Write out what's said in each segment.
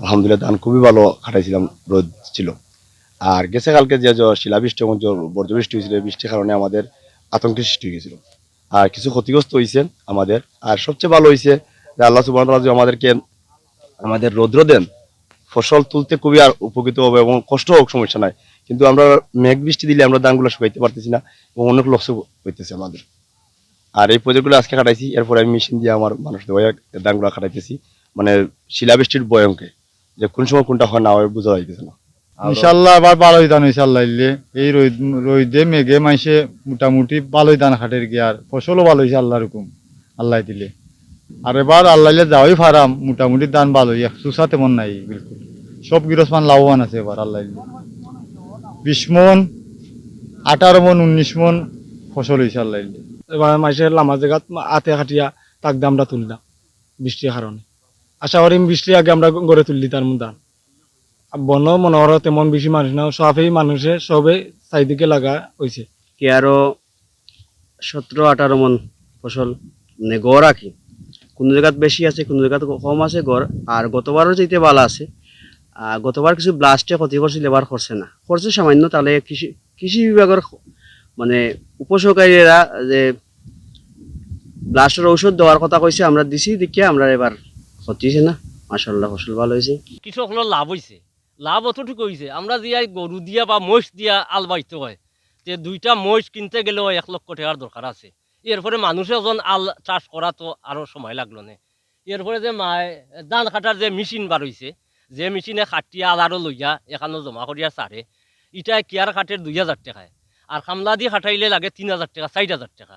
আলহামদুলিল্লাহ, ধান খুবই ভালো খাটাইছিলাম, রোদ ছিল। আর গেছে কালকে যে জ্বর, শিলাবৃষ্টি এবং জ্বর বর্জ্য বৃষ্টি হয়েছিল বৃষ্টির কারণে আমাদের আতঙ্কের সৃষ্টি হয়েছিল। আর কিছু ক্ষতিগ্রস্ত হয়েছে আমাদের। আর সবচেয়ে ভালো হয়েছে যে আল্লাহ সুবাহ আমাদেরকে আমাদের রোদ্র দেন। ফসল তুলতে খুবই আর উপকৃত হবে এবং কষ্ট হোক, সমস্যা নাই। কিন্তু আমরা মেঘ বৃষ্টি দিলে আমরা ধানগুলো শুকাইতে পারতেছি না এবং অনেক লস হইতেছে আমাদের। আর এই প্রজেক্টগুলো আজকে কাটাইছি, এরপরে আমি মেশিন দিয়ে আমার মানুষ ধানগুলো কাটাইতেছি। মানে শিলাবৃষ্টির বয়ঙ্কে যে কোন সময় কোনটা হয় না হয় বোঝা যাইতেছে না। ইনশাল্লাহ আবার ভালোই এই রোদ মেঘে, মাইসে মোটামুটি ভালোই ধান খাটের গিয়ে আর ফসলও ভালো হয়েছে আল্লাহ রকম আল্লাহ দিলে। আর এবার আল্লাহ যাওয়াই ফারাম, মোটামুটি ধান ভালো সুসা তেমন নাই, বিলকুল। সব গৃহস্থান লাভবান আছে এবার আল্লাহ বিশ মন আঠারো মন উনিশ মন ফসল হয়েছে আল্লাহ এবার মাসের লামা জায়গাত আতে খাটিয়া তাক দিয়ে আমরা তুললাম বৃষ্টির কারণে। আশা করি বৃষ্টি আগে আমরা গড়ে তুললি তার মধ্যে বন মনে হয় তেমন বেশি মানুষ না সবই মানুষে সবে চারিদিকে লাগা হয়েছে কি আরও সতেরো আঠারো মন ফসল মানে গড় রাখি কোনো জায়গাত বেশি আছে কোনো জায়গাত কম আছে গড় আর গতবারও যেতে ভালো আছে। গতবার কিছু ব্লাস্টে ক্ষতি করছিল এবার করছে না। করছে সামান্য, তাহলে কৃষি কৃষি বিভাগের মানে উপসহকারীরা যে ব্লাস্টের ঔষধ দেওয়ার কথা কইছে, আমরা দিছি, দেখিয়ে আমরা এবার ক্ষতি হয়েছে না। মাসাল্লাহ ফসল ভালো হয়েছে। কৃষকগুলোর লাভ হয়েছে লাভ অতটুকু হয়েছে আমরা দিয়া গরু দিয়া বা মহিষ দিয়া আল বাইতে হয়। যে দুইটা মহিষ কিনতে গেলেও এক লক্ষ টাকার দরকার আছে। এরপরে মানুষে যখন আল চাষ করা তো আরও সময় লাগল না। এরপরে যে মায় ধান কাটার যে মেশিন বার হয়েছে যে মেশিনে খাটিয়া আল আরও লইয়া এখানে জমা করিয়া চারে ইটা কেয়ার কাটের দুই হাজার টাকায় আর খামলা দিয়ে খাটাইলে লাগে তিন হাজার টাকা চার হাজার টাকা।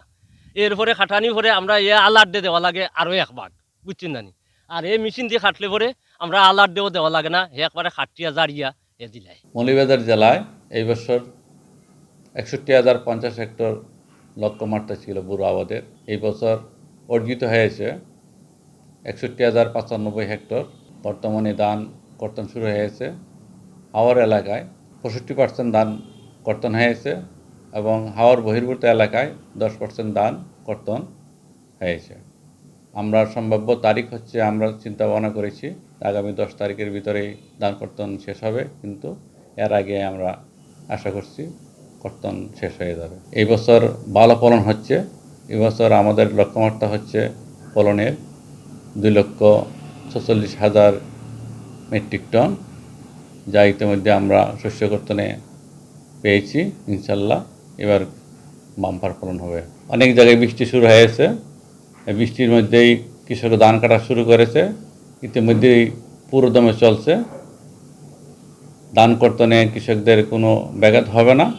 এরপরে খাটানি পরে আমরা এ আলার দিয়ে দেওয়া লাগে আরও এক ভাগ, বুঝছেন জানি আর এই মেশিন দিয়ে খাটলে পরে আমরা আলার দিয়েও দেওয়া লাগে না একবারে খাটিয়া জারিয়া এ দিলাই মৌলভীবাজার জেলায় এই বছর একষট্টি হাজার পঞ্চাশ হেক্টর লক্ষ্যমাত্রা ছিল বুড়ো আবাদের। এই বছর অর্জিত হয়েছে একষট্টি হাজার পঁচানব্বই হেক্টর বর্তমানে ধান কর্তন শুরু হয়েছে হাওয়ার এলাকায় পঁয়ষট্টি পার্সেন্ট ধান কর্তন হয়েছে এবং হাওয়ার বহির্ভূত এলাকায় দশ পার্সেন্ট ধান কর্তন হয়েছে আমরা সম্ভাব্য তারিখ হচ্ছে আমরা চিন্তা ভাবনা করেছি, আগামী দশ তারিখের ভিতরেই ধান কর্তন শেষ হবে, কিন্তু এর আগে আমরা আশা করছি কর্তন শেষ হয়ে যাবে। এই বছর ভালো ফলন হচ্ছে এবছর আমাদের লক্ষ্যমাত্রা হচ্ছে ফলনের দুই লক্ষ ছচল্লিশ হাজার মেট্রিক টন, যা ইতিমধ্যে আমরা শস্য কর্তনে পেয়েছি, ইনশাল্লাহ। এবার বাম্পার ফলন হবে। অনেক জায়গায় বৃষ্টি শুরু হয়েছে। বৃষ্টির মধ্যেই কৃষক ধান কাটা শুরু করেছে। ইতিমধ্যেই পুরোদমে চলছে। ধান কর্তনে কৃষকদের কোনো ব্যাঘাত হবে না।